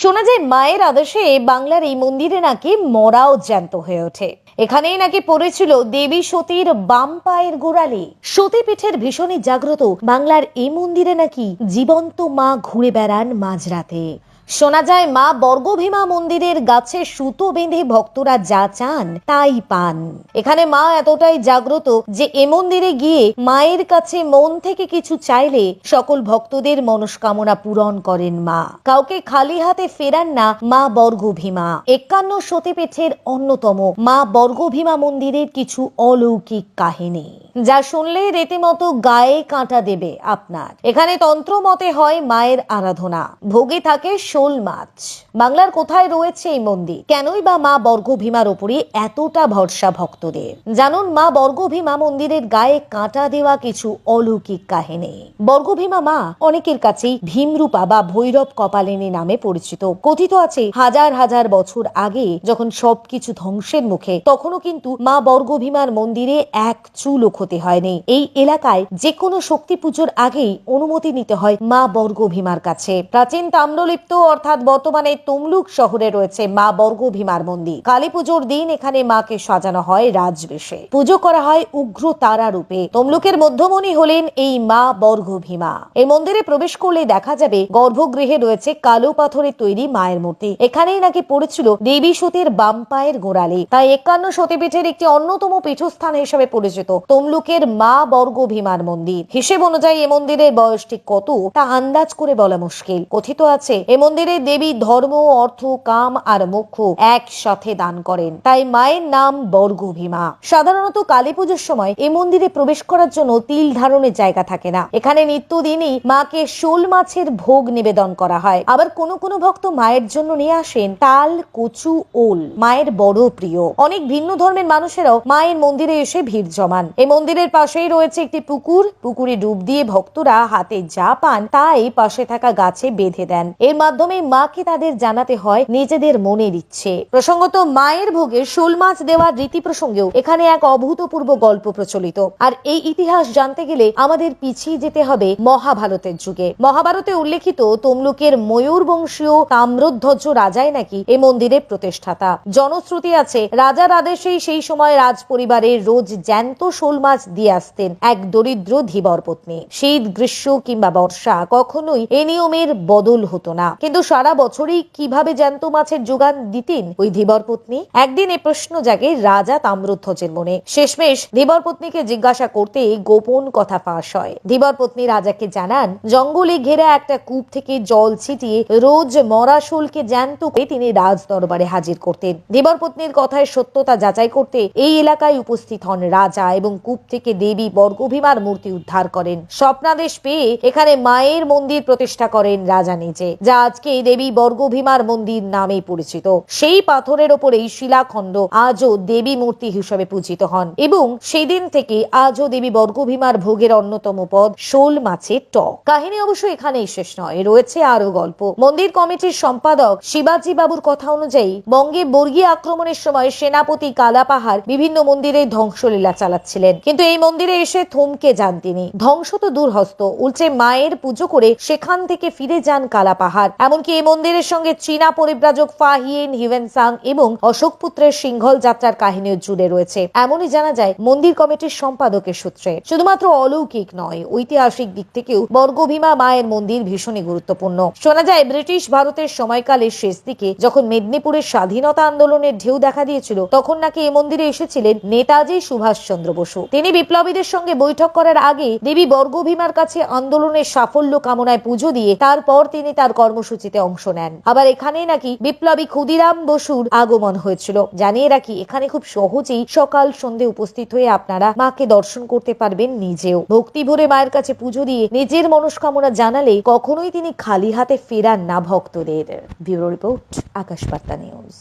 শোনা যায় মায়ের আদেশে বাংলার এই মন্দিরে নাকি মরাও জ্যান্ত হয়ে ওঠে। এখানেই নাকি পড়েছিল দেবী সতীর বাম পায়ের গোড়ালি। সতীপীঠের ভীষণই জাগ্রত বাংলার এই মন্দিরে নাকি জীবন্ত মা ঘুরে বেড়ান মাঝরাতে। শোনা যায়, মা বর্গভীমা মন্দিরের গাছে সুতো বেঁধে ভক্তরা যা চান, তাই পান। এখানে মা এতটাই জাগ্রত যে এ মন্দিরে গিয়ে মায়ের কাছে মন থেকে কিছু চাইলে সকল ভক্তদের মনস্কামনা পূরণ করেন মা। কাউকে খালি হাতে ফেরান না মা বর্গভীমা। একান্ন সতীপীঠের অন্যতম মা বর্গভীমা মন্দিরের কিছু অলৌকিক কাহিনী। যা শুনলে রীতিমতো গায়ে কাঁটা দেবে আপনার। এখানে তন্ত্র মতে হয় মায়ের আরাধনা। ভোগে থাকে শোল মাছ। বাংলার কোথায় রয়েছে এই মন্দির? কেনই বা মা বর্গভীমার উপরে এতটা ভরসা ভক্তদের? জানুন মা বর্গভীমা মন্দিরের গায়ে কাঁটা দেওয়া কিছু অলৌকিক কাহিনী। বর্গভীমা মা অনেকের কাছেই ভীমরূপা বা ভৈরব কপালিনী নামে পরিচিত। কথিত আছে, হাজার হাজার বছর আগে যখন সবকিছু ধ্বংসের মুখে, তখনও কিন্তু মা বর্গভীমার মন্দিরে এক চুলও ক্ষতি হয়নি। এই এলাকায় যে কোনো শক্তি পুজোর আগেই অনুমতি নিতে হয় মা বর্গভীমার কাছে। প্রাচীন তাম্রলিপ্ত অর্থাৎ বর্তমানে তমলুক শহরে রয়েছে মা বর্গভীমার মন্দির। কালী পুজোর দিন এখানে মাকে সাজানো হয় রাজবেশে। পুজো করা হয় উগ্র তারা রূপে। তমলুকের মধ্যমণি হলেন এই মা বর্গভীমা। এই মন্দিরে প্রবেশ করলে দেখা যাবে গর্ভগৃহে রয়েছে কালো পাথরের তৈরি মায়ের মূর্তি। এখানেই নাকি পড়েছিল দেবী সতীর বাম পায়ের গোড়ালি। তাই একান্ন সতীপীঠের একটি অন্যতম পীঠস্থান হিসেবে পরিচিত তমলুকের মা বর্গভীমার মন্দির। হিসেব অনুযায়ী এ মন্দিরের বয়স ঠিক কত, তা আন্দাজ করে বলা মুশকিল। কথিত আছে, এ মন্দিরে দেবী ধর্ম, অর্থ, কাম আর মোক্ষ একসাথে দান করেন। তাই মায়ের নাম বর্গভীমা সাধারণত কালী পুজোর সময় এ মন্দিরে প্রবেশ করার জন্য তিল ধারণের জায়গা থাকে না। এখানে নিত্যদিনই মাকে শোল মাছের ভোগ নিবেদন করা হয়। আবার কোনো কোনো ভক্ত মায়ের জন্য নিয়ে আসেন তাল, কচু, ওল। মায়ের বড় প্রিয়। অনেক ভিন্ন ধর্মের মানুষেরাও মায়ের মন্দিরে এসে ভিড় জমান। এই মন্দিরের পাশেই রয়েছে একটি পুকুর। পুকুরে ডুব দিয়ে ভক্তরা হাতে যা পান তাই পাশে থাকা গাছে বেঁধে দেন। এর মাধ্যমে মাকে তাদের জানাতে হয় নিজেদের মনের ইচ্ছে। প্রসঙ্গত মায়ের ভোগে শোল মাছ দেওয়ার রীতি প্রসঙ্গেও এখানে এক অভূতপূর্ব গল্প প্রচলিত। আর এই ইতিহাস জানতে গেলে আমাদের পিছিয়ে যেতে হবে মহাভারতের যুগে। মহাভারতে উল্লেখিত তমলুকের ময়ূর বংশীয় তাম্রধ্বজ রাজাই নাকি এ মন্দিরের প্রতিষ্ঠাতা। জনশ্রুতি আছে রাজার আদেশেই সেই সময় রাজ পরিবারের রোজ জ্যান্ত শোল মাছ দিয়ে আসতেন এক দরিদ্র ধীবর পত্নী। শীত, গ্রীষ্ম কিংবা বর্ষা কখনোই এ নিয়মের বদল হতো না। কিন্তু সারা বছরই কীভাবে জ্যান্ত মাছের যোগান দিতেন ওই ধীবর পত্নী? একদিন এ প্রশ্ন জাগে রাজা তাম্রধ্বজের মনে। শেষমেশ ধীবর পত্নীকে জিজ্ঞাসা করতে গোপন কথা ফাঁস হয়। ধীবর পত্নী রাজাকে জানান, জঙ্গলে ঘেরা একটা কূপ থেকে জল ছিটিয়ে রোজ মরা শোলকে জ্যান্ত করে তিনি রাজ দরবারে হাজির করতেন। ধীবর পত্নীর কথায় সত্যতা যাচাই করতে এই এলাকায় উপস্থিত হন রাজা এবং কূপ থেকে দেবী বর্গভীমার মূর্তি উদ্ধার করেন। স্বপ্নাদেশ পেয়ে এখানে মায়ের মন্দির প্রতিষ্ঠা করেন রাজা নিজে, যা আজকে দেবী বর্গভীমার মন্দির নামে পরিচিত। সেই পাথরের ওপরেই শিলাখণ্ড আজও দেবী মূর্তি হিসেবে পূজিত হন এবং সেই দিন থেকে আজও দেবী বর্গভীমার ভোগের অন্যতম পদ শোল মাছের টক। কাহিনী অবশ্য এখানেই শেষ নয়, রয়েছে আরও গল্প। মন্দির কমিটির সম্পাদক শিবাজি বাবুর কথা অনুযায়ী বঙ্গে বর্গীয় আক্রমণের সময় সেনাপতি কালাপাহাড় বিভিন্ন মন্দিরে ধ্বংসলীলা চালাচ্ছিলেন। কিন্তু এই মন্দিরে এসে থমকে যান তিনি। ধ্বংস তো দূরহস্ত, উল্টে মায়ের পুজো করে সেখান থেকে ফিরে যান কালাপাহাড়। এমনকি এই মন্দিরের সঙ্গে চীনা পরিব্রাজক ফাহিয়েন হিভেনসাং এবং অশোক পুত্রের সিংহল যাত্রার কাহিনীও জুড়ে রয়েছে। এমনই জানা যায় মন্দির কমিটির সম্পাদকের সূত্রে। শুধুমাত্র অলৌকিক নয়, ঐতিহাসিক দিক থেকেও বর্গভীমা মায়ের মন্দির ভীষণই গুরুত্বপূর্ণ। শোনা যায়, ব্রিটিশ ভারতের সময়কালের শেষ দিকে যখন মেদিনীপুরের স্বাধীনতা আন্দোলনের ঢেউ দেখা দিয়েছিল, তখন নাকি এই মন্দিরে এসেছিলেন নেতাজি সুভাষচন্দ্র বসু। তিনি বিপ্লবীদের সঙ্গে বৈঠক করার আগে দেবী বর্গভীমার কাছে আন্দোলনের সাফল্য কামনায় পুজো দিয়ে তারপর তিনি তার কর্মসূচিতে অংশ নেন। আবার এখানেই নাকি বিপ্লবী ক্ষুদিরাম বসুর আগমন হয়েছিল। জানিয়ে রাখি, এখানে খুব সহজেই সকাল সন্ধে উপস্থিত হয়ে আপনারা মাকে দর্শন করতে পারবেন নিজেও। ভক্তি ভরে মায়ের কাছে পুজো দিয়ে নিজের মনস্কামনা জানালে কখনোই তিনি খালি হাতে ফেরান না ভক্তদের। ব্যুরো রিপোর্ট আকাশ বার্তা নিউজ।